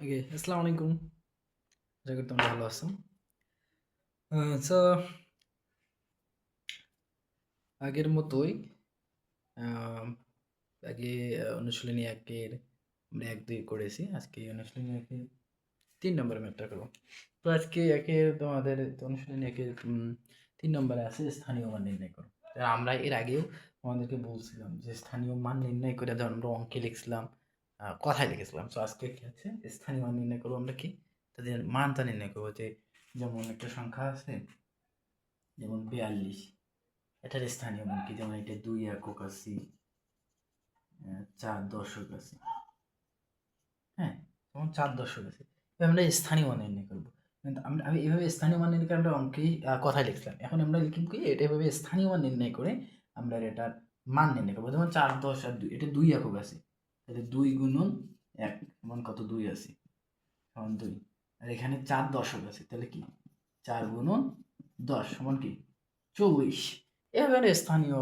ওকে আসসালামু আলাইকুম আশা করি তোমরা ভালো আছো। সো আগের মতোই আগে অনুশীলনী একের আমরা এক দুই করেছি। আজকে অনুশীলনী একের তিন নম্বরের ম্যাথটা করব। তো আজকে একের তোমাদের অনুশীলনী একের তিন নম্বরে আছে স্থানীয় মান নির্ণয় করো। আমরা এর আগেও আমাদেরকে বলছিলাম যে স্থানীয় মান নির্ণয় করে ধর আমরা অঙ্কে লিখছিলাম। কথায় লিখেছিলাম। তো আজকে কি আছে? স্থানীয় মান নির্ণয় করব আমরা কি? তাদের মানটা নির্ণয় করব যে, যেমন একটা সংখ্যা আছে, যেমন বিয়াল্লিশ। এটার স্থানীয় মান কি? যেমন এটা দুই একক আছে চার দশক আছে। হ্যাঁ যেমন চার দশক আছে। আমরা স্থানীয় মান নির্ণয় করব। আমরা, আমি এভাবে স্থানীয় মান নির্ণয় আমরা অঙ্কে কথায় লিখছিলাম। এখন আমরা লিখি কি? এটা এভাবে স্থানীয় মান নির্ণয় করে আমরা এটার মান নির্ণয় করব। যেমন চার দশ আর দুই, এটা দুই একক আছে। তাহলে দুই গুণন এক সমান কত দুই আছে? সমান দুই। আর এখানে চার দশক আছে, তাহলে কি? চার গুণন দশ, সমান কি? চল্লিশ এভাবে স্থানীয়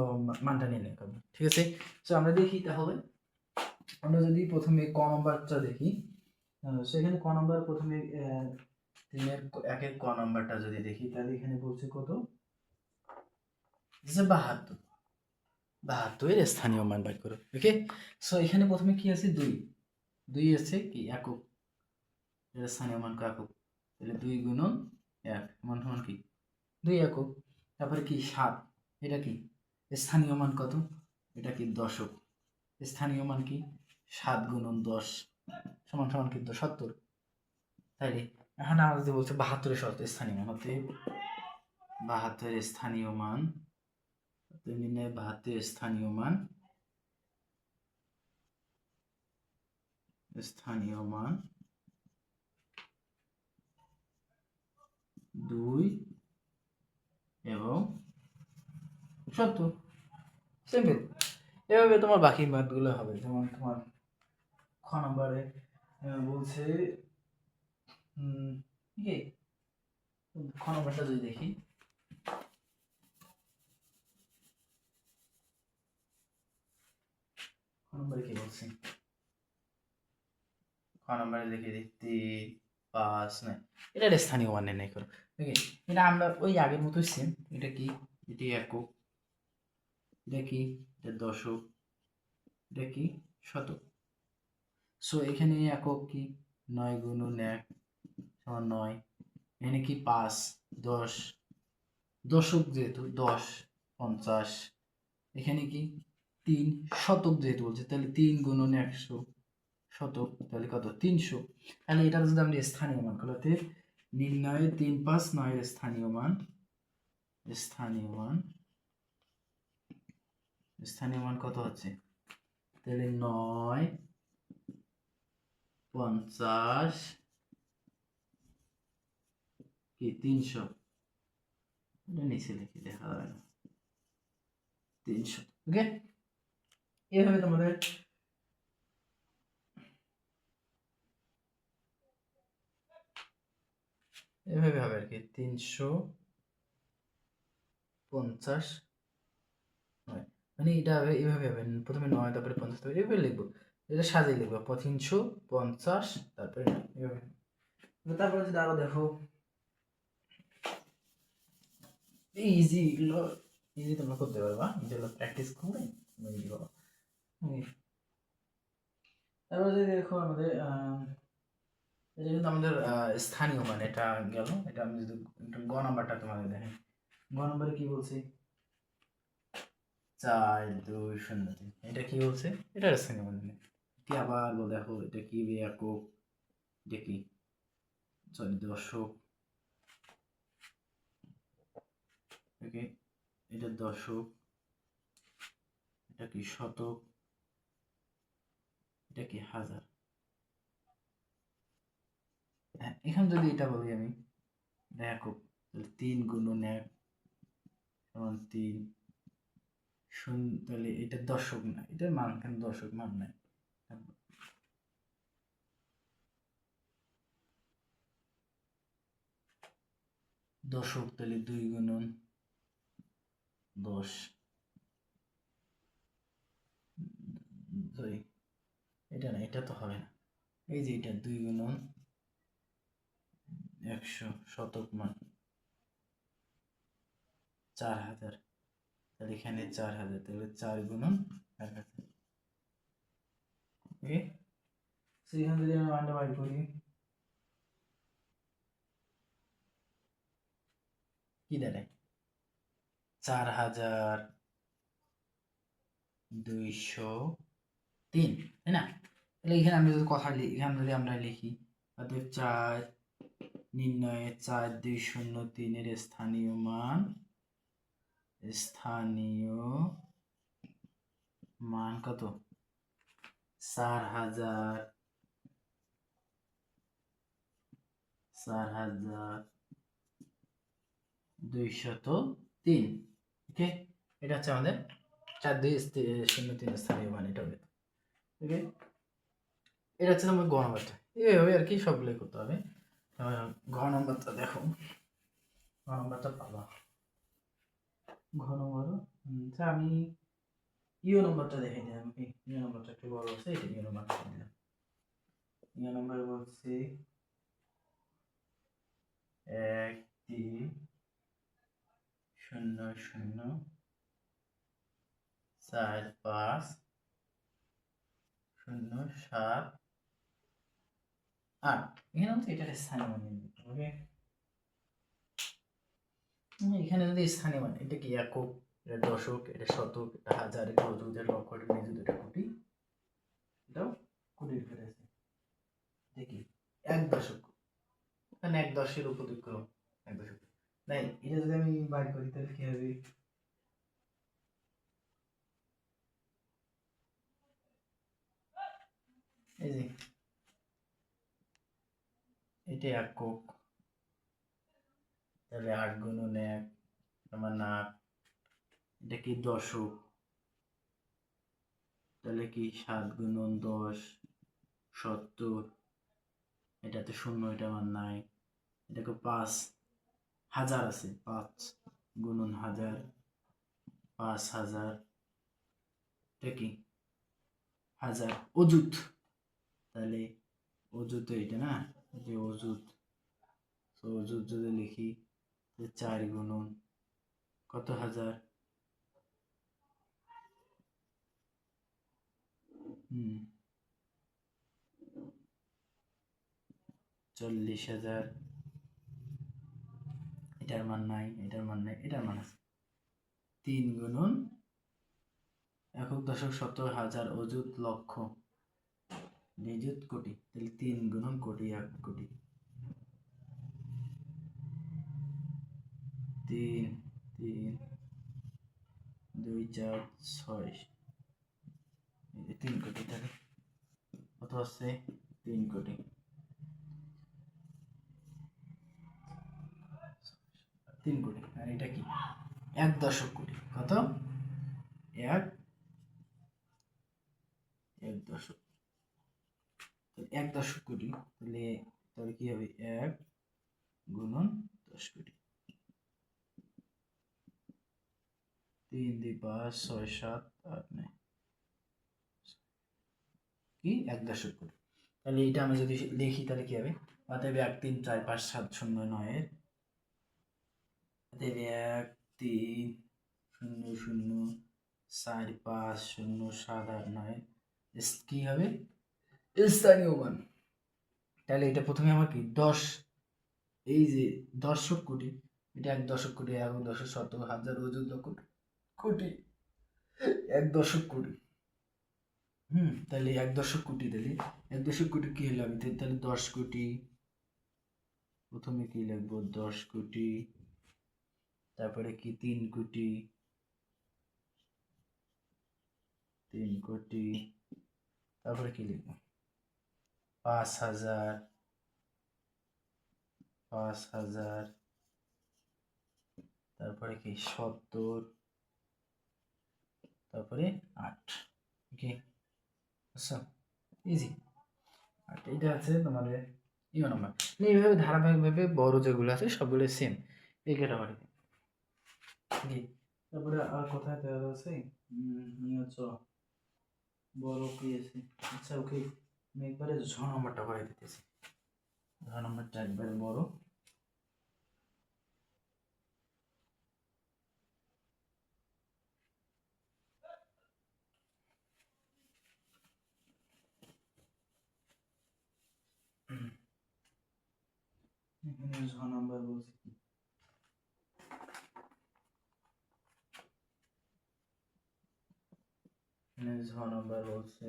মানটা নির্ণয় করব, ঠিক আছে? তো আমরা দেখি তাহলে। আমরা যদি প্রথমে ক নম্বরটা দেখি সেখানে ক নম্বর প্রথমে তিনের একের ক নম্বরটা যদি দেখি, তাহলে এখানে বলছে কত? যে বাহাত্তর। বাহাত্তরের স্থানীয় মান বাই করো ওকে সো এখানে প্রথমে কি আছে? দুই। দুই আছে কি? একক। এটা স্থানীয় মান একক। তাহলে দুই গুণন এক, মান সমান কি? দুই একক। তারপরে কি? সাত। এটা কি? স্থানীয় মান কত? এটা কি? দশক। স্থানীয় মান কি? সাত গুণন দশ। সমান সমান কিন্তু সত্তর। তাইলে এখন আমাদের বলছে বাহাত্তরের সত্তর স্থানীয় মান হতে বাহাত্তরের স্থানীয় মান তেমনি বাহাত্তরের স্থানীয় মান। স্থানীয় মান দুই এবং সত্তর। সিম্পল এভাবে তোমার বাকি ম্যাথগুলো হবে। যেমন তোমার খ নম্বরে বলছে খ নম্বরটা যদি দেখি। নম্বরে কি বলছে? খ নম্বরে লিখে দিই? তিন, পাঁচ, নয়। এটা স্থানীয় মান নির্ণয় করো। ওকে এটা আমরা ওই আগের মতোই সেম এটা কি? এটি একক? এটা কি? এটা দশক? এটা কি? শতক? সো এখানে একক কি? নয় গুণন এক সমান নয়। এখানে কি? পাঁচ, দশ। দশক যেহেতু, দশ, পঞ্চাশ। এখানে কি? তিন শতক যেহেতু বলছে, তাহলে তিন গুণন একশো শতক, তাহলে কত? তিনশো। তাহলে এটা যদি আমরা স্থানীয় মান করি নির্ণয়ে তিন পাঁচ নয়ের স্থানীয় মান স্থানীয় মান স্থানীয় মান কত হচ্ছে? তাহলে নয়, পঞ্চাশ, কি তিনশো? নিচে লিখে দেখা যাবে না। তিনশো ওকে এভাবে তোমাদের এভাবে হবে আর কি তিনশো পঞ্চাশ নয় মানে এটা হবে এভাবে হবে প্রথমে নয় তারপরে পঞ্চাশ তারপরে এভাবে লিখব এটা সাজিয়ে লিখব তিনশো পঞ্চাশ তারপরে এভাবে তারপরে যদি আরও দেখো ইজি এগুলো ইজি তোমরা করতে পারবা যেগুলো প্র্যাকটিস করে তোমরা ইজি. তারপরে যদি দেখো আমাদের এটা কিন্তু আমাদের স্থানীয় মানে এটা গেল। এটা আমি যদি গ নাম্বারটা তোমাদের দেখেন গ নাম্বারে কি বলছি? চার, দুই, শূন্য এটা কি বলছে? এটা স্থানীয় মানে। কি আবার বল দেখো, এটা কি একক এটা কি? সরি দশক ওকে এটা দশক এটা কি শতক? এটা কি হাজার। হ্যাঁ এখানে যদি এটা বলি আমি। একক তিন গুণন এক সমান তিন। শূন্য, তাহলে এটা দশক না, এটার মান কেন দশক? মান নাই। দশক, তাহলে দুই গুণন দশ সরি এটা না, এটা তো হবে না। এই যে এটা দুই গুণন একশো শতক মান। চার হাজার। তাহলে এখানে চার হাজার, তাহলে চার গুণন এক হাজার। ওকে সেখান যদি আমরা মানটা বাই করি। কি দাঁড়ায় চার হাজার দুইশো তিন, তাই না? তাহলে এখানে আমরা যদি কথা এখানে যদি আমরা লিখি, অতএব চার নির্ণয়ে চার দুই শূন্য তিনের স্থানীয় মান স্থানীয় মান কত? চার হাজার চার হাজার দুইশত তিন, ওকে? এটা হচ্ছে আমাদের চার দুই শূন্য তিন স্থানীয় মান, এটা হবে। ওকে? এটা হচ্ছে আমার গ নম্বরটা। এইভাবে আর কি সবগুলোই করতে হবে। ঘ নম্বরটা দেখো। ঘ নম্বরটা পাবা। ঘ নম্বর আচ্ছা আমি ইউ নম্বরটা দেখে আমি ইউ নম্বরটা একটু বড় আছে এটা ইউ নম্বরটা দিলাম ইউ নম্বর বলছি এক, তিন, শূন্য শূন্য, চার, পাঁচ, শূন্য, সাত আট এখানে এটার স্থানীয় মান নির্ণয় করতে হবে। এখানে যদি স্থানীয় মান এটা কি একক এটা দশক এটা শতক এটা হাজার এটা অযুত এটা লক্ষ এটা নিযুত এটা কোটি এটাও কোটির ভিতরে আছে দেখি এক দশক এখানে এক দশের উপদিক্রম এক দশক নাই এটা যদি আমি বাই করি তাহলে কি হবে এই যে এটা একক তাহলে আট গুণন এক আমার আট, এটা কি দশক? তাহলে কি সাত গুণন দশ? সত্তর। এটাতে শূন্য, এটা আমার নাই। এটাকে পাঁচ। হাজার আছে, পাঁচ গুণন হাজার, পাঁচ হাজার। এটা কি? হাজার। অযুত। তাহলে অযুত এটা না? যে অযুত তো অযুত যদি লিখি তাহলে চার গুণন, কত হাজার? চল্লিশ হাজার। এটার মান নাই, এটার মান নাই, এটার মান আছে। তিন গুণন, একক দশক শত হাজার অযুত লক্ষ। নিযুত কোটি, তাহলে তিন গুণন কোটি এক কোটি। তিন তিন, দুই, চার, ছয়। তিন কোটি তাহলে কত হচ্ছে তিন কোটি। তিন কোটি। আর এটা কি? এক দশক কোটি। কত? এক দশক তাহলে এক দশক কোটি, তাহলে তাহলে কি হবে? এক গুণন দশ কোটি। তিন, দুই, পাঁচ, ছয়, সাত, আট, নয়। কি? এক দশক কোটি। তাহলে এটা আমি যদি লিখি তাহলে কি হবে? অতএব এক, তিন, চার, পাঁচ, সাত, শূন্য, নয়ের। অতএব এক, তিন, শূন্য শূন্য, চার, পাঁচ, শূন্য, সাত, আট, নয়। কি হবে? স্থানীয় মান। তাহলে এটা প্রথমে আমার কি? দশ। এই যে দশক কোটি, এটা এক দশক কোটি, এক দশক শত হাজার অযুত লক্ষ কোটি। এক দশক কোটি। হুম, তাহলে এক দশক কোটি তাহলে। এক দশক কোটি কি হলো আমি? তাহলে দশ কোটি। প্রথমে কি লিখব? দশ কোটি। তারপরে কি? তিন কোটি। তিন কোটি। তারপরে কি লিখব? পাঁচ হাজার পাঁচ হাজার, তারপরে কি সত্তর, তারপরে আট ওকে আচ্ছা ইজি আর এটা আছে তোমাদের ইও নাম্বার। এইভাবে ধারাবাহিকভাবে বড় যেগুলো আছে সবগুলো সেম এই ক্যাটাগরিতে জি তারপরে আর কোথায় দেওয়া আছে? চ বড় কি আছে? আচ্ছা ওকে আমি একবারে ছ নম্বরটা করে দিতেছি ছ নম্বরটা একবারে বড় এখানে ছ নম্বর বলছি এখানে ছ নম্বর বলছে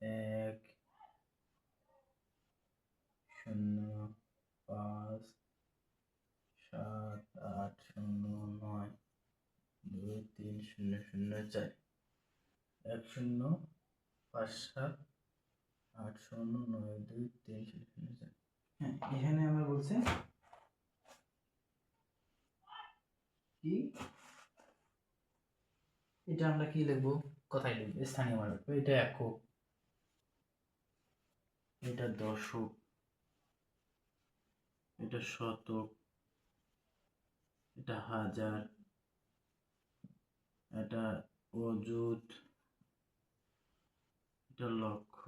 এক শূন্য পাঁচ সাত আট শূন্য নয় দুই তিন শূন্য শূন্য চার। এক শূন্য পাঁচ সাত আট শূন্য নয় দুই তিন শূন্য শূন্য চার। হ্যাঁ এখানে আমার বলছে কি? এটা আমরা কি লিখব? কথাই লিখব? স্থানীয় মান এটা একক। এটা দশক এটা শতক, এটা হাজার, এটা অযুত, এটা লক্ষ,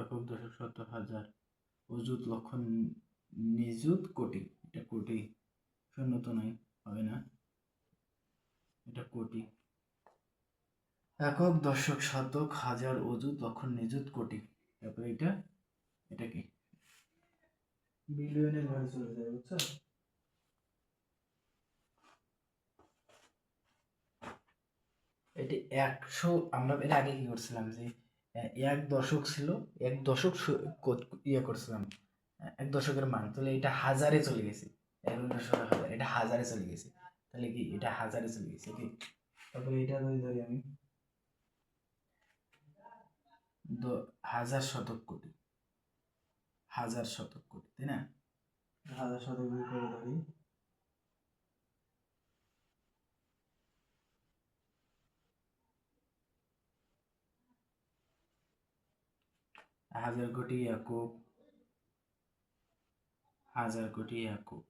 একক দশক শত হাজার, অযুত লক্ষ, নিযুত কোটি, এটা কোটি, শূন্য তো নাই, হবে না, এটা কোটি। একক দশক শতক, হাজার, অযুত লক্ষ, নিযুত কোটি। তারপরে এটা এটা কি? বিলিয়নের ঘরে চলে যায় বুঝছ? এটি একশো আমরা এর আগে কি করছিলাম যে এক দশক ছিল এক দশক ইয়ে করছিলাম এক দশকের মান। তাহলে এটা হাজারে চলে গেছে। এক দশক হাজার এটা হাজারে চলে গেছে। তাহলে কি এটা হাজারে চলে গেছে কি? তারপরে এটা ধরি ধরি আমি। হাজার শতক কোটি। হাজার শতক কোটি তাই না? হাজার শতক কোটি করে ধরি। হাজার কোটি একক হাজার কোটি একক।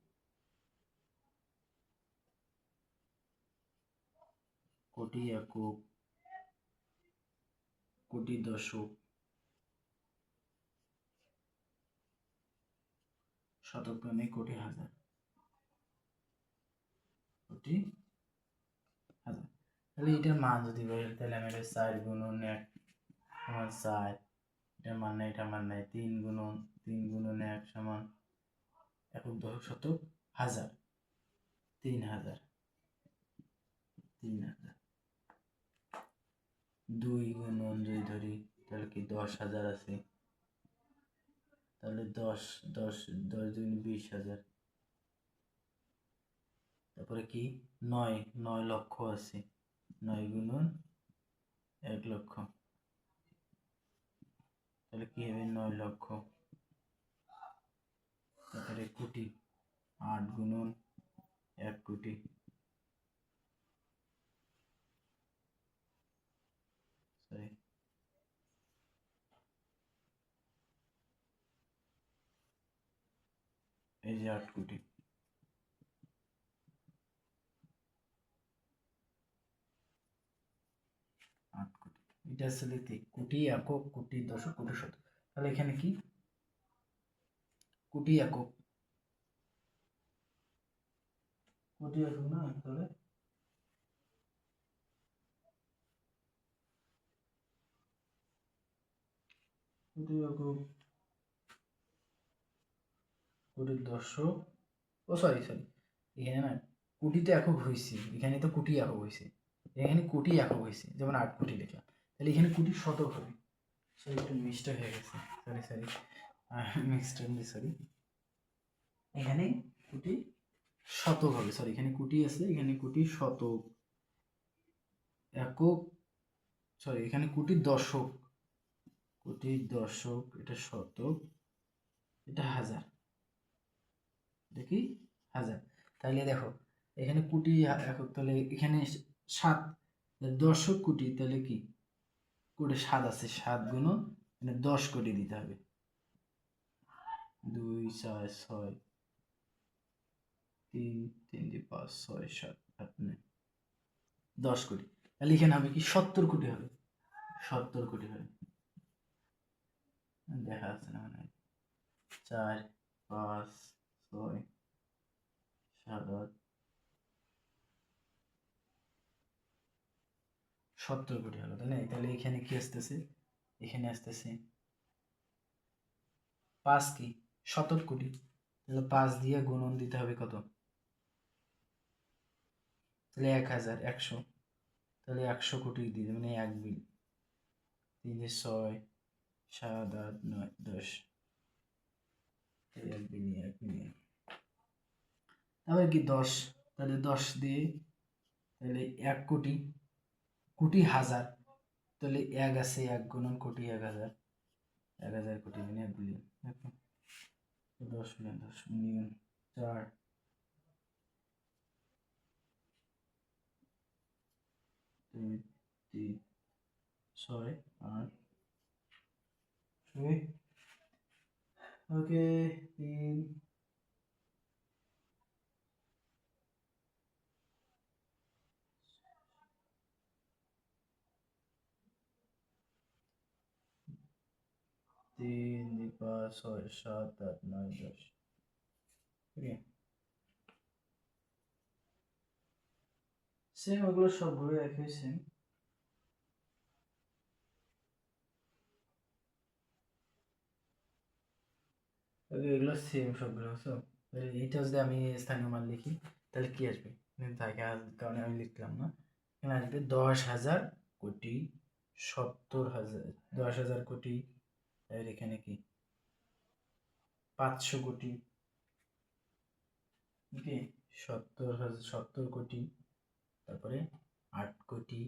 কোটি একক কোটি দশক শতক কোটি হাজার। কোটি হাজার। তাহলে এটার মান যদি বলি, তাহলে আমি এটা চার গুণন এক সমান চার। এটার মান নাই এটা মান নাই। তিন গুণন তিন গুণন এক সমান একক দশক শতক হাজার। তিন হাজার। তিন হাজার। দুই গুণন যদি ধরি, তাহলে কি দশ হাজার আছে? তাহলে দশ দশ দশ দুই বিশ হাজার। তারপরে কি? নয় নয় লক্ষ আছে। নয় গুণন এক লক্ষ। তাহলে কি হবে? নয় লক্ষ। তারপরে কোটি, আট গুণন এক কোটি সরি এই যে আট কোটি। আট কোটি এটা কোটি একক, কোটি দশক, কোটি শতক। তাহলে এখানে কি? কোটি একক। কোটি একক না, তাহলে? কোটি একক কোটি দশক ও সরি সরি এখানে না কোটিতে একক হয়েছে এখানে তো কোটি একক হয়েছে এখানে কোটি একক হয়েছে যেমন আট কোটি লেখা, তাহলে এখানে কোটি শতক হবে সরি একটু মিস্টেক হয়ে গেছে সরি সরি মিস্টেক সরি এখানে কোটি শতক হবে সরি এখানে কোটি আছে, এখানে কোটি শতক, একক সরি এখানে কোটি দশক কোটি দশক, এটা শতক, এটা হাজার দেখি, হাজার। তাহলে দেখো, এখানে কোটি একক তাহলে এখানে সাত। দশক কোটি তাহলে কি? কোটি সাত আছে, সাত গুণ মানে দশ কোটি দিতে হবে। দুই, চার, ছয়, তিন তিন দিয়ে পাঁচ, ছয়, সাত, আট, নয়, দশ কোটি। তাহলে এখানে হবে কি? সত্তর কোটি হবে। সত্তর কোটি হবে। দেখা যাচ্ছে না মানে। চার, পাঁচ ছয় সাত সত্তর কোটি হলো, তাই না? তাহলে এখানে কি আসতেছে? এখানে আসতেছে পাঁচ কি? সত্তর কোটি। তাহলে পাঁচ দিয়ে গুণন দিতে হবে কত? তাহলে এক হাজার একশো। তাহলে একশো কোটি দিতে মানে এক বিল। তিনে ছয়, সাত আট, নয়, দশ। এক বিলিয়ন এক মিলিয়ন তারপরে কি দশ? তাহলে দশ দিয়ে তাহলে এক কোটি কোটি হাজার। তাহলে এক আছে, এক গুণন কোটি এক হাজার। এক হাজার কোটি মানে এক বিলিয়ন দশ মিলিয়ন দশ, মিলিয়ন চার। তিন, ছয়, আট, ছয়। ওকে, তিন তিন দুই পাঁচ ছয় সাত আট নয় দশ। সেম ওগুলো সবগুলো একই সেম এগুলো সেম সবগুলো বুঝছ এইটা যদি আমি স্থানীয় মান লিখি তাহলে কি আসবে? থাকে আস- কারণে আমি লিখলাম না। এখানে আসবে দশ হাজার কোটি সত্তর হাজার দশ হাজার কোটি আর এখানে কি? পাঁচশো কোটি। ওকে, সত্তর হাজার সত্তর কোটি। তারপরে আট কোটি।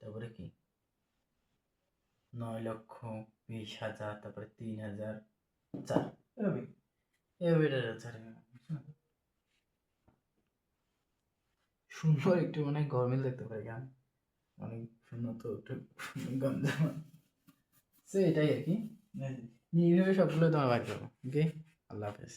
তারপরে কি? নয় লক্ষ বিশ হাজার, তারপরে তিন হাজার, চার। এভাবে। এভাবে চার সুন্দর একটু মানে গরমিল দেখতে পারি গান। অনেক সুন্দর তো একটু গঞ্জাম সে এটাই আর কি। এইভাবে সবগুলো তোমার বাদ করব ওকে আল্লাহ হাফেজ।